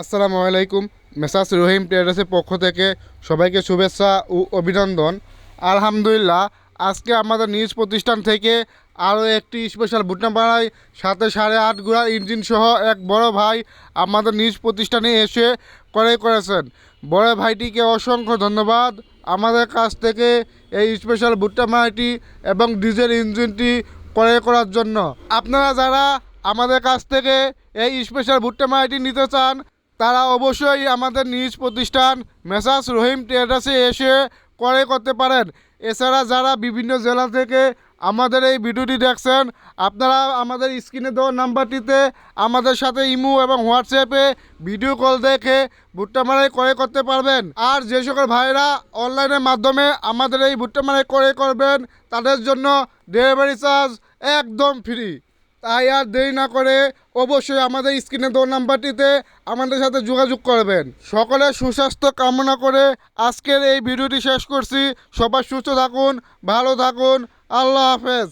আসসালামু আলাইকুম। মেসাস রহিম ট্রেডার্সের পক্ষ থেকে সবাইকে শুভেচ্ছা ও অভিনন্দন। আলহামদুলিল্লাহ, আজকে আমাদের নিজ প্রতিষ্ঠান থেকে আরও একটি স্পেশাল ভুট্টা পাড়ায় সাথে সাড়ে আট গুড়া ইঞ্জিন সহ এক বড় ভাই আমাদের নিজ প্রতিষ্ঠানে এসে ক্রয় করেছেন। বড় ভাইটিকে অসংখ্য ধন্যবাদ। আমাদের কাছ থেকে এই স্পেশাল ভুট্টা মারাইটি এবং ডিজেল ইঞ্জিনটি ক্রয় করার জন্য। আপনারা যারা আমাদের কাছ থেকে এই স্পেশাল ভুট্টা মারাইটি নিতে চান তারা অবশ্যই আমাদের নিজ প্রতিষ্ঠান মেসাস রহিম ট্রেডার্সে এসে ক্রয় করতে পারেন। এছাড়া যারা বিভিন্ন জেলা থেকে আমাদের এই ভিডিওটি দেখছেন, আপনারা আমাদের স্ক্রিনে দেওয়া নাম্বারটিতে আমাদের সাথে ইমো এবং হোয়াটসঅ্যাপে ভিডিও কল দেখে ভুট্টা মারাই ক্রয় করতে পারবেন। আর যে সকল ভাইরা অনলাইনের মাধ্যমে আমাদের এই ভুট্টা মারাই ক্রয় করবেন, তাদের জন্য ডেলিভারি চার্জ একদম ফ্রি। তাই আর দেরি না করে অবশ্যই আমাদের স্ক্রিনে দৌড় নাম্বারটিতে আমাদের সাথে যোগাযোগ করবেন। সকলের সুস্বাস্থ্য কামনা করে আজকের এই ভিডিওটি শেষ করছি। সবাই সুস্থ থাকুন, ভালো থাকুন। আল্লাহ হাফেজ।